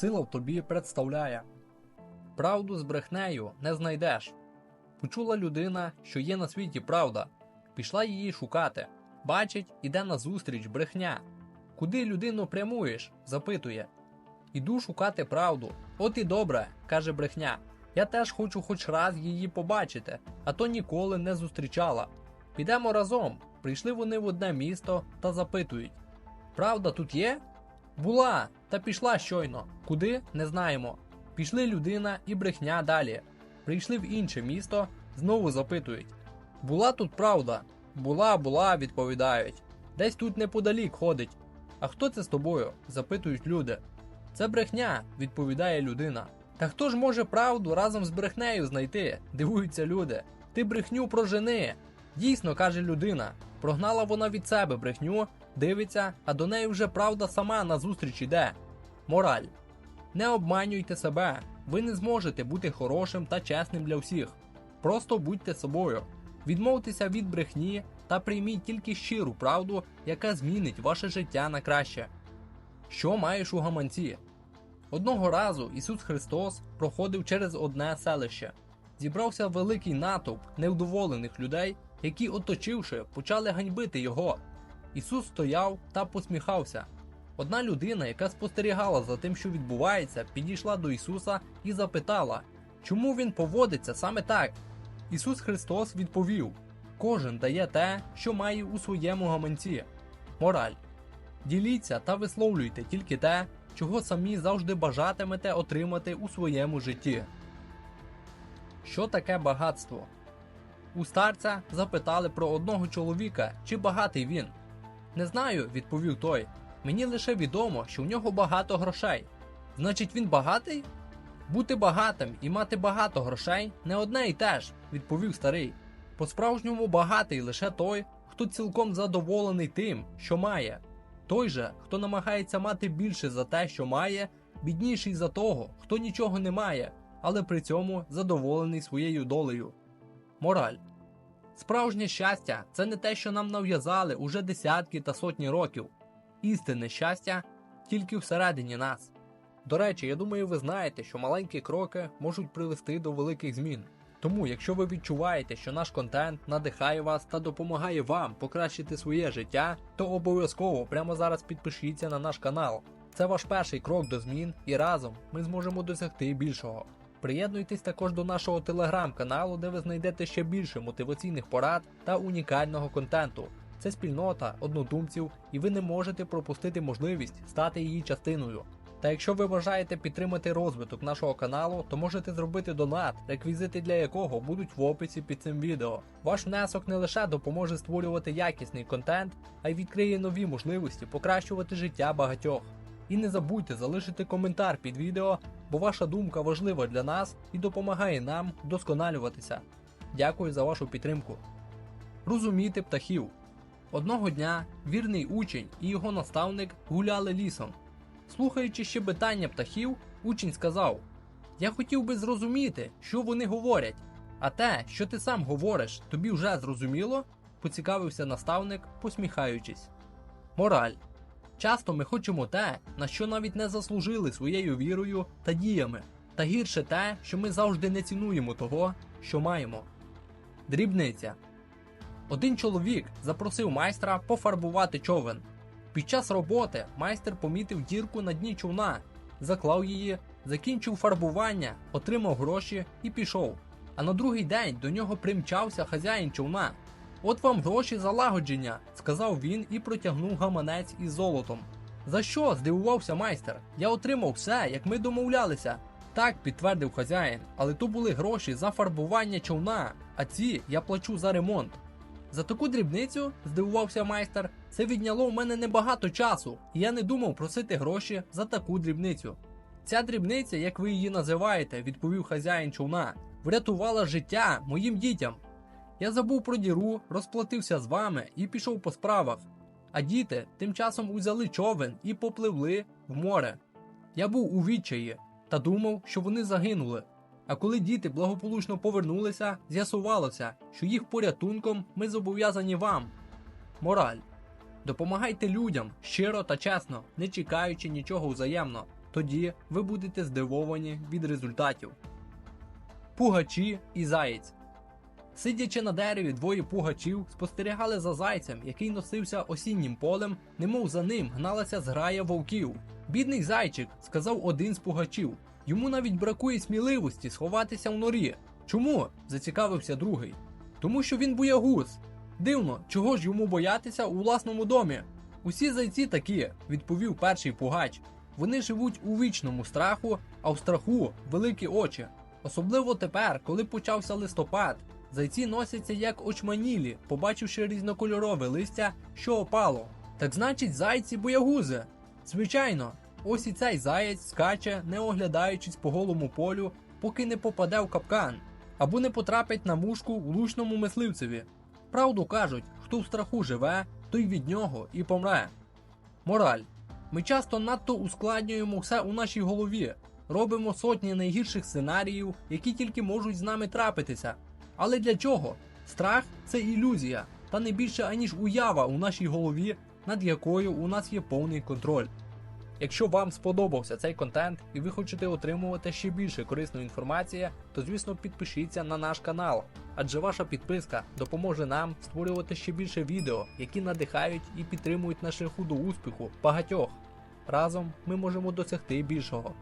сила в тобі представляє. Правду з брехнею не знайдеш. Почула людина, що є на світі правда, пішла її шукати. Бачить, іде назустріч брехня. Куди людину прямуєш? запитує. Іду шукати правду. От і добре, каже брехня. Я теж хочу хоч раз її побачити, а то ніколи не зустрічала. Підемо разом. Прийшли вони в одне місто та запитують: Правда тут є? Була, та пішла щойно. Куди не знаємо. Пішли людина і брехня далі. Прийшли в інше місто, знову запитують: Була тут правда? Була, була, відповідають. Десь тут неподалік ходить. А хто це з тобою? запитують люди. Це брехня, відповідає людина. Та хто ж може правду разом з брехнею знайти? Дивуються люди. Ти брехню прожени. Дійсно, каже людина. Прогнала вона від себе брехню, дивиться, а до неї вже правда сама назустріч іде. Мораль. Не обманюйте себе. Ви не зможете бути хорошим та чесним для всіх. Просто будьте собою. Відмовтеся від брехні та прийміть тільки щиру правду, яка змінить ваше життя на краще. Що маєш у гаманці? Одного разу Ісус Христос проходив через одне селище. Зібрався великий натовп невдоволених людей, які, оточивши, почали ганьбити його. Ісус стояв та посміхався. Одна людина, яка спостерігала за тим, що відбувається, підійшла до Ісуса і запитала, чому він поводиться саме так. Ісус Христос відповів: Кожен дає те, що має у своєму гаманці. Мораль. Діліться та висловлюйте тільки те, чого самі завжди бажатимете отримати у своєму житті. Що таке багатство? У старця запитали про одного чоловіка, чи багатий він. Не знаю, відповів той. Мені лише відомо, що в нього багато грошей. Значить, він багатий? Бути багатим і мати багато грошей не одне й те ж, відповів старий. По-справжньому багатий лише той, хто цілком задоволений тим, що має. Той же, хто намагається мати більше за те, що має, бідніший за того, хто нічого не має, але при цьому задоволений своєю долею. Мораль. Справжнє щастя це не те, що нам нав'язали уже десятки та сотні років. Істинне щастя тільки всередині нас. До речі, я думаю, ви знаєте, що маленькі кроки можуть привести до великих змін. Тому, якщо ви відчуваєте, що наш контент надихає вас та допомагає вам покращити своє життя, то обов'язково прямо зараз підпишіться на наш канал. Це ваш перший крок до змін, і разом ми зможемо досягти більшого. Приєднуйтесь також до нашого телеграм-каналу, де ви знайдете ще більше мотиваційних порад та унікального контенту. Це спільнота однодумців, і ви не можете пропустити можливість стати її частиною. Та якщо ви бажаєте підтримати розвиток нашого каналу, то можете зробити донат, реквізити для якого будуть в описі під цим відео. Ваш внесок не лише допоможе створювати якісний контент, а й відкриє нові можливості покращувати життя багатьох. І не забудьте залишити коментар під відео, бо ваша думка важлива для нас і допомагає нам вдосконалюватися. Дякую за вашу підтримку. Розуміти птахів. Одного дня вірний учень і його наставник гуляли лісом. Слухаючи щебетання птахів, учень сказав: Я хотів би зрозуміти, що вони говорять. А те, що ти сам говориш, тобі вже зрозуміло? поцікавився наставник, посміхаючись. Мораль. Часто ми хочемо те, на що навіть не заслужили своєю вірою та діями, та гірше те, що ми завжди не цінуємо того, що маємо. Дрібниця. Один чоловік запросив майстра пофарбувати човен. Під час роботи майстер помітив дірку на дні човна, заклав її, закінчив фарбування, отримав гроші і пішов. А на другий день до нього примчався хазяїн човна. От вам гроші за лагодження, сказав він і протягнув гаманець із золотом. За що? здивувався майстер. Я отримав все, як ми домовлялися. Так, підтвердив хазяїн, але то були гроші за фарбування човна, а ці я плачу за ремонт. За таку дрібницю, здивувався майстер, це відняло в мене небагато часу, і я не думав просити гроші за таку дрібницю. Ця дрібниця, як ви її називаєте, відповів хазяїн човна, врятувала життя моїм дітям. Я забув про діру, розплатився з вами і пішов по справах. А діти тим часом узяли човен і попливли в море. Я був у відчаї та думав, що вони загинули. А коли діти благополучно повернулися, з'ясувалося, що їх порятунком ми зобов'язані вам. Мораль. Допомагайте людям щиро та чесно, не чекаючи нічого взаємно. тоді ви будете здивовані від результатів. Пугачі і заєць. Сидячи на дереві, двоє пугачів спостерігали за зайцем, який носився осіннім полем, немов за ним гналася зграя вовків. Бідний зайчик, сказав один з пугачів. Йому навіть бракує сміливості сховатися в норі. Чому? зацікавився другий. Тому що він боягуз. Дивно, чого ж йому боятися у власному домі? Усі зайці такі, відповів перший пугач. Вони живуть у вічному страху, а в страху великі очі. Особливо тепер, коли почався листопад. Зайці носяться як очманілі, побачивши різнокольорове листя, що опало. Так значить, зайці боягузи. Звичайно, ось і цей заєць скаче, не оглядаючись по голому полю, поки не попаде в капкан, або не потрапить на мушку влучному мисливцеві. Правду кажуть, хто в страху живе, той від нього і помре. Мораль. Ми часто надто ускладнюємо все у нашій голові, робимо сотні найгірших сценаріїв, які тільки можуть з нами трапитися. Але для чого? Страх це ілюзія, та не більше аніж уява у нашій голові, над якою у нас є повний контроль. Якщо вам сподобався цей контент і ви хочете отримувати ще більше корисної інформації, то звісно підпишіться на наш канал, адже ваша підписка допоможе нам створювати ще більше відео, які надихають і підтримують на шляху до успіху багатьох. Разом ми можемо досягти більшого.